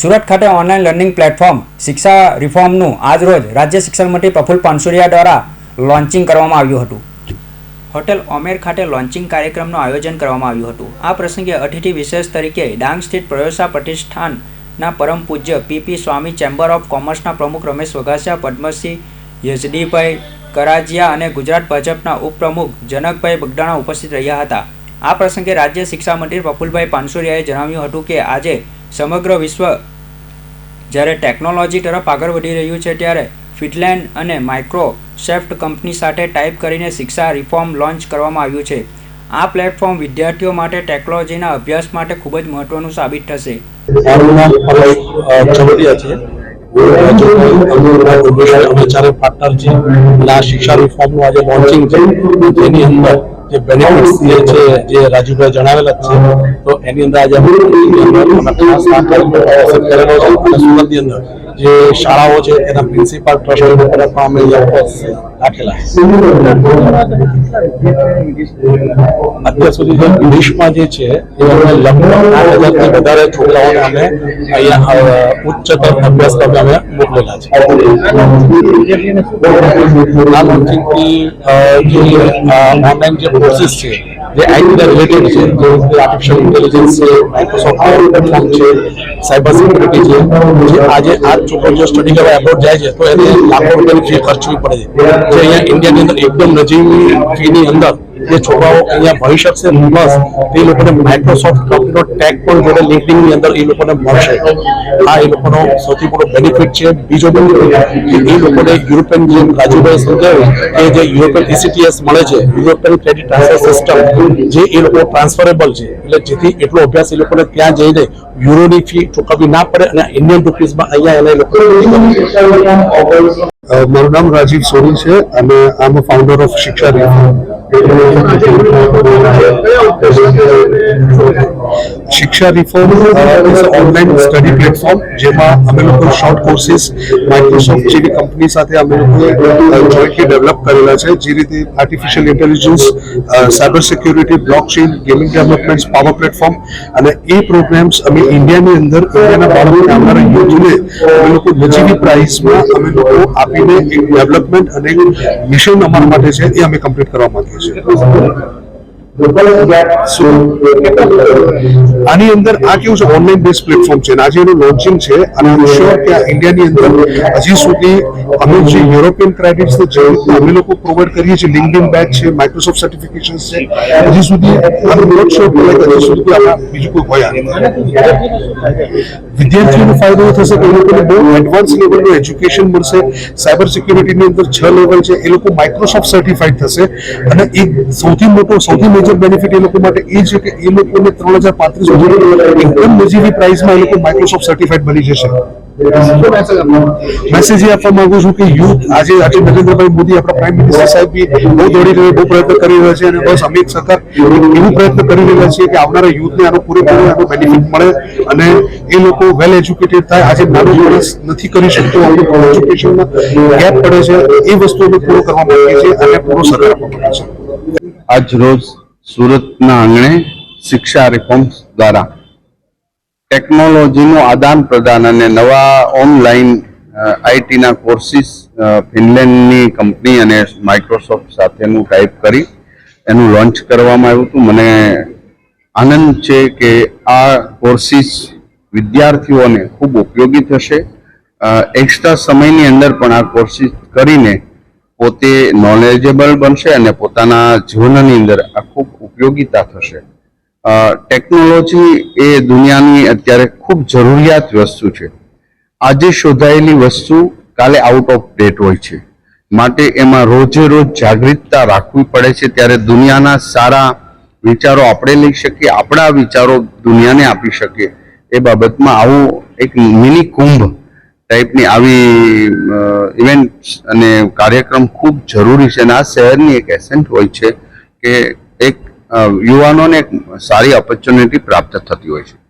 સુરત ખાતે online learning platform શિક્ષા રિફોર્મનું આજરોજ રાજ્ય શિક્ષણ મંત્રી પ્રફુલ પાનસુરિયા દ્વારા લોન્ચિંગ કરવામાં આવ્યું હતું. હોટેલ ઓમેર ખાતે લોન્ચિંગ કાર્યક્રમનું આયોજન કરવામાં આવ્યું હતું. આ પ્રસંગે અતિથિ વિશેષ તરીકે ડાંગ સ્થિત પ્રયોસા પ્રતિષ્ઠાનના પરમ પૂજ્ય પીપી સ્વામી ચેમ્બર ઓફ કોમર્સના પ્રમુખ રમેશ વઘાસિયા પદ્મસિંહ યજડીભાઈ કરાજિયા અને ગુજરાત ભાજપના ઉપપ્રમુખ જનકભાઈ બગડાણા ઉપસ્થિત રહ્યા હતા. આ પ્રસંગે રાજ્ય શિક્ષા મંત્રી પ્રફુલભાઈ પાનસુરિયાએ જણાવ્યું હતું કે આજે સમગ્ર વિશ્વ જ્યારે ટેકનોલોજી તરફ આગળ વધી રહ્યું છે ત્યારે ફિટલેન્ડ અને માઇક્રોસેફ્ટ કંપની સાથે ટાઈપ કરીને શિક્ષા રિફોર્મ લોન્ચ કરવામાં આવ્યું છે. આ પ્લેટફોર્મ વિદ્યાર્થીઓ માટે ટેકનોલોજીના અભ્યાસ માટે ખૂબ જ મહત્વનું સાબિત થશે. અમે ચારે પાર્ટનર છીએ. અને આ શિક્ષા રિફોર્મનું આજે લોન્ચિંગ છે. જેની અંદર જે બેનિફિટ્સ જે છે જે રાજુભાઈ જણાવેલા છે તો એની અંદર આજે અમે ખાસ આ કાર્યક્રમ આયોજિત કરેલો છે અને સુરતની અંદર જે શાળાઓ છે, એના પ્રિન્સિપાલ ટ્રસ્ટી પણ અમે રાખેલા અત્યાર સુધી જે ઇંગ્લિશમાં જે છે, એ અમે લગભગ વધારે છોકરાઓને અમે અહીંયા ઉચ્ચતર ઉચ્ચતર અભ્યાસક્રમે અમે મોકલેલા છે. આ જે ઓનલાઈન જે પ્રોસેસ છે જે આઈટીના રિલેટેડ છે, જે આર્ટિફિશિયલ ઇન્ટેલિજન્સ છે માઇક્રોસોફ્ટ પ્લેટફોર્મ છે સાયબર સિક્યુરિટી છે, જે આજે આ છોકરો જો સ્ટડી કરવા એબ્રોડ જાય છે, તો એને લાખો રૂપિયાની ફી ખર્ચવી પડે છે. જે અહીંયા ઇન્ડિયાની અંદર એકદમ નજીવી ફીની અંદર જે છોકરાઓ અહીંયા ભણી શકશે પ્લસ તે લોકોને માઇક્રોસોફ્ટ કંપનીનો ટેગ પણ જોડે લિંકડિંગની અંદર એ લોકોને મળશે. આ એ લોકોનો સૌથી મોટો બેનિફિટ છે. બીજો બેનિફિટ કે એ લોકોને યુરોપિયન જેમ રાજુભાઈ સમજાવ્યું કે જે યુરોપિયન ઇસીટીએસ મળે છે યુરોપિયન ક્રેડિટ ટ્રાન્સફર સિસ્ટમ જે એ લોકો ટ્રાન્સફરેબલ છે. એટલે જેથી એટલો અભ્યાસ એ લોકોને ત્યાં જઈને યુરોની ફી ચૂકવવી ના પડે અને ઇન્ડિયન રૂપીઝમાં અહીંયા એને લોકો મારું નામ રાજીવ સોની છે અને આઈ એમ ફાઉન્ડર ઓફ શિક્ષા શિક્ષા રિફોર્મ ઓનલાઈન સ્ટડી પ્લેટફોર્મ જેમાં અમે લોકો શોર્ટ કોર્સિસ માઇક્રોસોફ્ટ જેવી કંપની સાથે અમે જોઈન્ટલી ડેવલપ કરેલા છે, જે રીતે artificial intelligence cyber security blockchain gaming development power platform અને એ પ્રોગ્રામ્સ અમે ઇન્ડિયાની અંદર, ઇન્ડિયાના બાળકોને અમારા યુથને અમે લોકો નજીવી પ્રાઇસમાં અમે લોકો આપીને એક ડેવલપમેન્ટ અને મિશન અમારા માટે છે, એ અમે કમ્પ્લીટ કરવા માંગીએ છીએ. 哦 આની અંદર આ કેવું છે? ઓનલાઈન બેઝ પ્લેટફોર્મ છે આજે એનું લોન્ચિંગ છે અને આઈ શ્યોર કે ઇન્ડિયાની અંદર હજી સુધી અમે જે યુરોપિયન ક્રેડિટ્સ અમે લોકો પ્રોવાઈડ કરીએ છીએ લિંકડિન બેચ છે માઇક્રોસોફ્ટ સર્ટિફિકેશન છે, હજી સુધી આનું નોટ શ્યોર કે હજી સુધી આપણે બીજું કોઈ હોય વિદ્યાર્થીઓનો ફાયદો થશે કે એ લોકોને બહુ એડવાન્સ લેવલનું એજ્યુકેશન મળશે. સાયબર સિક્યુરિટીની અંદર છ લેવલ છે, એ લોકો માઇક્રોસોફ્ટ સર્ટિફાઈડ થશે. અને એક સૌથી મોટો, સૌથી મેજર બેનિફિટ એ લોકો માટે એ છે કે એ લોકોને ત્રણ હજાર પાંત્રીસ એકદમ નજીવી પ્રાઇસમાં એ લોકો માઇક્રોસોફ્ટ સર્ટિફાઈડ બની જશે. મેસેજ એ આપવા માંગુ છું કે યુથ આજે આજે નરેન્દ્રભાઈ મોદી આપણા પ્રાઇમ મિનિસ્ટર સાહેબ બહુ દોડી રહ્યા બહુ પ્રયત્ન કરી રહ્યા છે અને બસ અમે સરકાર એવું પ્રયત્ન કરી રહ્યા છીએ કે આવનારા યુથને આનો પૂરેપૂરો આનો બેનિફિટ મળે અને એ લોકો વેલ એજ્યુકેટેડ થાય. આજે નાનો માણસ નથી કરી શકતો આપણું એજ્યુકેશનમાં ગેપ પડે છે. એ વસ્તુ અમે પૂરો કરવા માંગીએ છીએ અને પૂરો સરકાર આપવા છીએ. આજ રોજ સુરતના આંગણે શિક્ષા રિફોર્મ્સ દ્વારા ટેકનોલોજીનું આદાન પ્રદાન અને નવા ઓનલાઈન આઈટીના કોર્સિસ ફિનલેન્ડની કંપની અને માઇક્રોસોફ્ટ સાથેનું ટાઈપ કરી એનું લોન્ચ કરવામાં આવ્યું હતું. મને આનંદ છે કે આ કોર્સિસ વિદ્યાર્થીઓને ખૂબ ઉપયોગી થશે. એક્સ્ટ્રા સમયની અંદર પણ આ કોર્સિસ કરીને પોતે નોલેજેબલ બનશે અને પોતાના જીવનની અંદર આ ખૂબ ઉપયોગીતા થશે. ટેકનોલોજી એ દુનિયાની અત્યારે ખૂબ જરૂરિયાત વસ્તુ છે. આજે શોધાયેલી વસ્તુ કાલે આઉટ ઓફ ડેટ હોય છે. માટે એમાં રોજે રોજ જાગૃતતા રાખવી પડે છે. ત્યારે દુનિયાના સારા વિચારો આપણે લઈ શકીએ, આપણા વિચારો દુનિયાને આપી શકીએ. એ બાબતમાં આવું એક મિની કુંભ ટાઈપની આવી ઇવેન્ટ્સ અને કાર્યક્રમ ખૂબ જરૂરી છે. અને આ શહેરની એક એસેન્ટ હોય છે કે એક યુવાનોને એક સારી ઓપોર્ચ્યુનિટી પ્રાપ્ત થતી હોય છે.